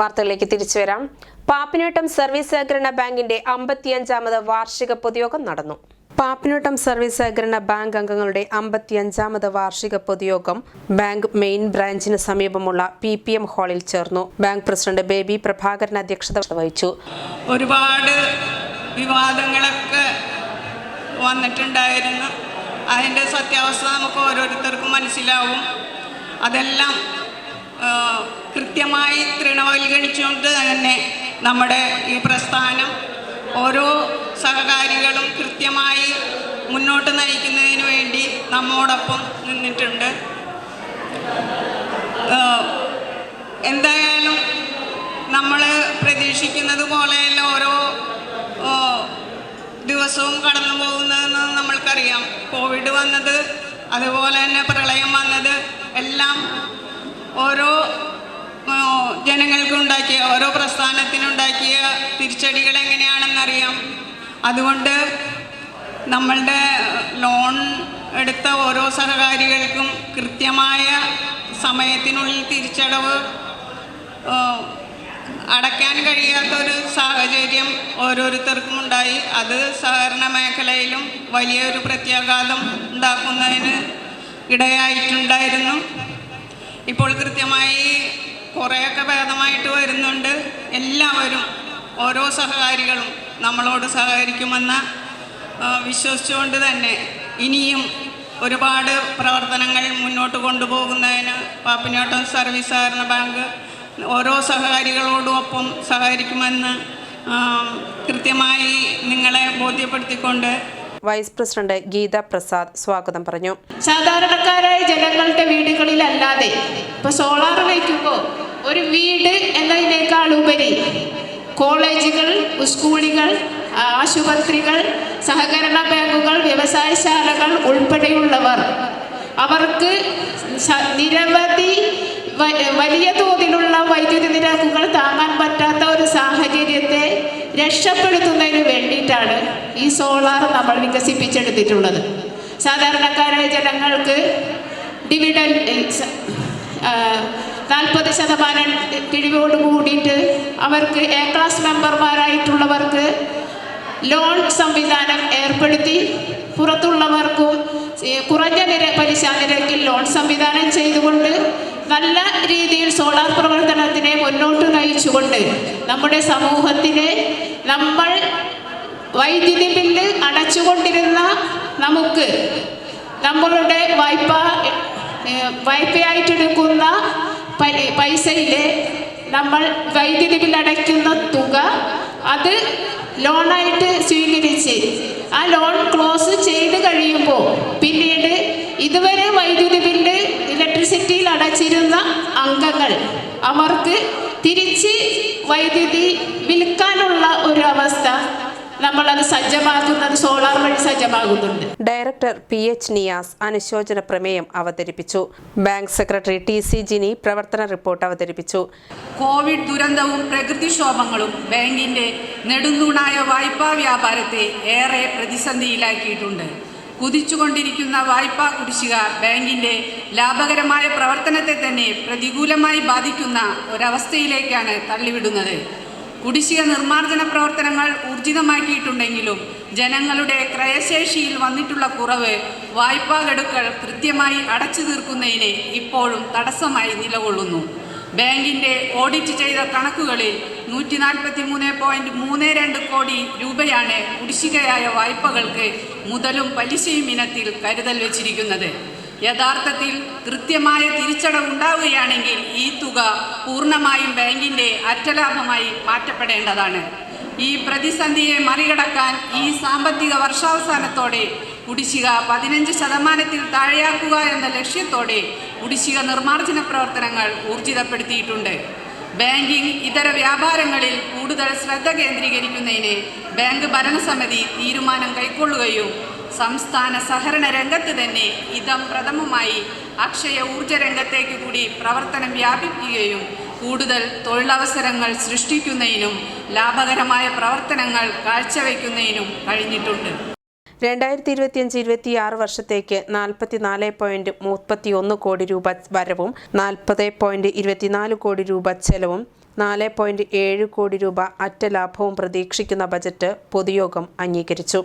വാർത്തകളിലേക്ക് തിരിച്ചു വരാം. പാപ്പിനോട്ടം സർവീസ് സഹകരണ ബാങ്കിന്റെ അമ്പത്തിയഞ്ചാമത് വാർഷിക പൊതുയോഗം നടന്നു. പാപ്പിനോട്ടം സർവീസ് സഹകരണ ബാങ്ക് അംഗങ്ങളുടെ അമ്പത്തിയഞ്ചാമത് വാർഷിക പൊതുയോഗം ബാങ്ക് മെയിൻ ബ്രാഞ്ചിന് സമീപമുള്ള പി പി എം ഹാളിൽ ചേർന്നു. ബാങ്ക് പ്രസിഡന്റ് ബേബി പ്രഭാകരൻ അധ്യക്ഷത വഹിച്ചു. ഒരുപാട് വിവാദങ്ങളൊക്കെ വന്നിട്ടുണ്ടായിരുന്നു. അതിന്റെ സത്യാവസ്ഥ നമുക്ക് ഓരോരുത്തർക്കും മനസ്സിലാവും. അതെല്ലാം കൃത്യമായി തൃണവൽഗണിച്ചുകൊണ്ട് തന്നെ നമ്മുടെ ഈ പ്രസ്ഥാനം ഓരോ സഹകാരികളും കൃത്യമായി മുന്നോട്ട് നയിക്കുന്നതിന് വേണ്ടി നമ്മോടൊപ്പം നിന്നിട്ടുണ്ട്. എന്തായാലും നമ്മൾ പ്രതീക്ഷിക്കുന്നത് പോലെയല്ല ഓരോ ദിവസവും കടന്നു പോകുന്നതെന്ന് നമ്മൾക്കറിയാം. കോവിഡ് വന്നത് അതുപോലെ തന്നെ പ്രളയം വന്നത് എല്ലാം ഓരോ ഓ, ജനങ്ങൾക്കുണ്ടാക്കിയ ഓരോ പ്രസ്ഥാനത്തിനുണ്ടാക്കിയ തിരിച്ചടികൾ എങ്ങനെയാണെന്നറിയാം. അതുകൊണ്ട് നമ്മളുടെ ലോൺ എടുത്ത ഓരോ സഹകാരികൾക്കും കൃത്യമായ സമയത്തിനുള്ളിൽ തിരിച്ചടവ് അടയ്ക്കാൻ കഴിയാത്തൊരു സാഹചര്യം ഓരോരുത്തർക്കും ഉണ്ടായി. അത് സഹകരണ മേഖലയിലും വലിയൊരു പ്രത്യാഘാതം ഉണ്ടാക്കുന്നതിന് ഇടയായിട്ടുണ്ടായിരുന്നു. ഇപ്പോൾ കൃത്യമായി കുറേയൊക്കെ ഭേദമായിട്ട് വരുന്നുണ്ട്. എല്ലാവരും ഓരോ സഹകാരികളും നമ്മളോട് സഹകരിക്കുമെന്ന വിശ്വസിച്ചുകൊണ്ട് തന്നെ ഇനിയും ഒരുപാട് പ്രവർത്തനങ്ങൾ മുന്നോട്ട് കൊണ്ടുപോകുന്നതിന് പാപ്പിനോട്ടം സർവീസ് സഹകരണ ബാങ്ക് ഓരോ സഹകാരികളോടും ഒപ്പം സഹകരിക്കുമെന്ന് കൃത്യമായി നിങ്ങളെ ബോധ്യപ്പെടുത്തിക്കൊണ്ട് വൈസ് പ്രസിഡന്റ് ഗീത പ്രസാദ് സ്വാഗതം പറഞ്ഞു. സാധാരണക്കാരായ ജനങ്ങളുടെ വീടുകളിലല്ലാതെ ഇപ്പൊ സോളാർ വയ്ക്കുമ്പോൾ വീട് എന്നതിനേക്കാൾ ഉപരി കോളേജുകൾ സ്കൂളുകൾ ആശുപത്രികൾ സഹകരണ ബാങ്കുകൾ വ്യവസായശാലകൾ ഉൾപ്പെടെയുള്ളവർ അവർക്ക് നിരവധി വലിയ തോതിലുള്ള വൈദ്യുതി നിരക്കുകൾ താങ്ങാൻ പറ്റാത്ത ഒരു സാഹചര്യത്തെ രക്ഷപ്പെടുത്തുന്നതിന് വേണ്ടിയിട്ടാണ് ഈ സോളാർ നമ്മൾ വികസിപ്പിച്ചെടുത്തിട്ടുള്ളത്. സാധാരണക്കാരായ ജനങ്ങൾക്ക് ഡിവിഡൻ നാൽപ്പത് ശതമാനം കിഴിവോട് കൂടിയിട്ട് അവർക്ക് എ ക്ലാസ് മെമ്പർമാരായിട്ടുള്ളവർക്ക് ലോൺ സംവിധാനം ഏർപ്പെടുത്തി. പുറത്തുള്ളവർക്കും കുറഞ്ഞ നിര പലിശ നിരക്കിൽ ലോൺ സംവിധാനം ചെയ്തുകൊണ്ട് നല്ല രീതിയിൽ സോളാർ പ്രവർത്തനത്തിനെ മുന്നോട്ട് നയിച്ചുകൊണ്ട് നമ്മുടെ സമൂഹത്തിനെ നമ്മൾ വൈദ്യുതി ബില്ല് അടച്ചുകൊണ്ടിരുന്ന നമുക്ക് നമ്മളുടെ വായ്പ വായ്പയായിട്ടെടുക്കുന്ന പൈസയിലെ നമ്മൾ വൈദ്യുതി ബില്ലടയ്ക്കുന്ന തുക അത് ലോണായിട്ട് സ്വീകരിച്ച് ആ ലോൺ ക്ലോസ് ചെയ്ത് കഴിയുമ്പോൾ പിന്നീട് ഇതുവരെ വൈദ്യുതി ബില്ല് ഇലക്ട്രിസിറ്റിയിൽ അടച്ചിരുന്ന അംഗങ്ങൾ അവർക്ക് തിരിച്ച് വൈദ്യുതി വിൽക്കാനുള്ള നമ്മളത് സജ്ജമാക്കുന്നത് സോളാർ വഴി സജ്ജമാകുന്നുണ്ട്. ഡയറക്ടർ പി എച്ച് നിയാസ് അനുശോചന പ്രമേയം അവതരിപ്പിച്ചു. Bank secretary T C Jini പ്രവർത്തന റിപ്പോർട്ട് അവതരിപ്പിച്ചു. കോവിഡ് ദുരന്തവും പ്രകൃതിക്ഷോഭങ്ങളും ബാങ്കിന്റെ നെടുന്തൂണായ വായ്പാ വ്യാപാരത്തെ ഏറെ പ്രതിസന്ധിയിലാക്കിയിട്ടുണ്ട്. കുതിച്ചുകൊണ്ടിരിക്കുന്ന വായ്പാ കുടിശ്ശിക ബാങ്കിന്റെ ലാഭകരമായ പ്രവർത്തനത്തെ തന്നെ പ്രതികൂലമായി ബാധിക്കുന്ന ഒരവസ്ഥയിലേക്കാണ് തള്ളിവിടുന്നത്. കുടിശ്ശിക നിർമ്മാർജന പ്രവർത്തനങ്ങൾ ഊർജിതമാക്കിയിട്ടുണ്ടെങ്കിലും ജനങ്ങളുടെ ക്രയശേഷിയിൽ വന്നിട്ടുള്ള കുറവ് വായ്പാ ഗടുക്കൾ കൃത്യമായി അടച്ചു തീർക്കുന്നതിന് ഇപ്പോഴും തടസ്സമായി നിലകൊള്ളുന്നു. ബാങ്കിന്റെ ഓഡിറ്റ് ചെയ്ത കണക്കുകളിൽ നൂറ്റി നാൽപ്പത്തി മൂന്ന് പോയിന്റ് മൂന്ന് രണ്ട് കോടി രൂപയാണ് കുടിശ്ശികയായ വായ്പകൾക്ക് മുതലും പലിശയും ഇനത്തിൽ കരുതൽ വച്ചിരിക്കുന്നത്. യഥാർത്ഥത്തിൽ കൃത്യമായ തിരിച്ചടവ് ഉണ്ടാവുകയാണെങ്കിൽ ഈ തുക പൂർണമായും ബാങ്കിന്റെ അറ്റലാഭമായി മാറ്റപ്പെടേണ്ടതാണ്. ഈ പ്രതിസന്ധിയെ മറികടക്കാൻ ഈ സാമ്പത്തിക വർഷാവസാനത്തോടെ കുടിശ്ശിക പതിനഞ്ച് ശതമാനത്തിൽ താഴെയാക്കുക എന്ന ലക്ഷ്യത്തോടെ കുടിശ്ശിക നിർമ്മാർജന പ്രവർത്തനങ്ങൾ ഊർജിതപ്പെടുത്തിയിട്ടുണ്ട്. ബാങ്കിംഗ് ഇതര വ്യാപാരങ്ങളിൽ കൂടുതൽ ശ്രദ്ധ കേന്ദ്രീകരിക്കുന്നതിന് ബാങ്ക് ഭരണസമിതി തീരുമാനം കൈക്കൊള്ളുകയും സംസ്ഥാന സഹകരണ രംഗത്ത് തന്നെ ഇതം പ്രഥമമായി അക്ഷയ ഊർജ രംഗത്തേക്ക് കൂടി പ്രവർത്തനം വ്യാപിക്കുകയും കൂടുതൽ തൊഴിലവസരങ്ങൾ സൃഷ്ടിക്കുന്നതിനും ലാഭകരമായ പ്രവർത്തനങ്ങൾ കാഴ്ചവെക്കുന്നതിനും കഴിഞ്ഞിട്ടുണ്ട്. രണ്ടായിരത്തി ഇരുപത്തിയഞ്ച് ഇരുപത്തിയാറ് വർഷത്തേക്ക് നാൽപ്പത്തിനാല് പോയിന്റ് മുപ്പത്തി ഒന്ന് കോടി രൂപ വരവും നാൽപ്പത് പോയിന്റ് ഇരുപത്തിനാല് കോടി രൂപ ചെലവും നാല് പോയിന്റ് ഏഴ് കോടി രൂപ അറ്റ ലാഭവും പ്രതീക്ഷിക്കുന്ന ബജറ്റ് പൊതുയോഗം അംഗീകരിച്ചു.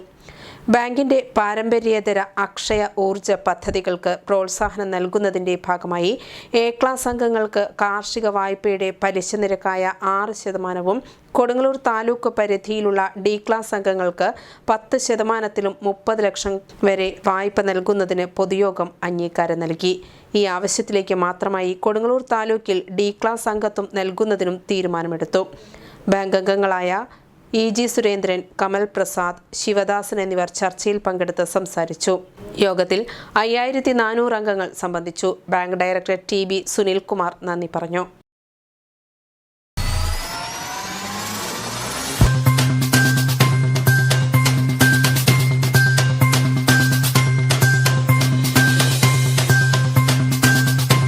ബാങ്കിന്റെ പാരമ്പര്യേതര അക്ഷയ ഊർജ പദ്ധതികൾക്ക് പ്രോത്സാഹനം നൽകുന്നതിന്റെ ഭാഗമായി എ ക്ലാസ് അംഗങ്ങൾക്ക് കാർഷിക വായ്പയുടെ പലിശ നിരക്കായ ആറ് ശതമാനവും കൊടുങ്ങല്ലൂർ താലൂക്ക് പരിധിയിലുള്ള ഡി ക്ലാസ് അംഗങ്ങൾക്ക് പത്ത് ശതമാനത്തിലും മുപ്പത് ലക്ഷം വരെ വായ്പ നൽകുന്നതിന് പൊതുയോഗം അംഗീകാരം നൽകി. ഈ ആവശ്യത്തിലേക്ക് മാത്രമായി കൊടുങ്ങല്ലൂർ താലൂക്കിൽ ഡി ക്ലാസ് അംഗത്വം നൽകുന്നതിനും തീരുമാനമെടുത്തു. ബാങ്ക് അംഗങ്ങളായ ഇ ജി സുരേന്ദ്രൻ കമൽ പ്രസാദ് ശിവദാസൻ എന്നിവർ ചർച്ചയിൽ പങ്കെടുത്ത് സംസാരിച്ചു. യോഗത്തിൽ അയ്യായിരത്തി നാനൂറ് അംഗങ്ങൾ സംബന്ധിച്ചു. Bank director T B Sunilkumar നന്ദി പറഞ്ഞു.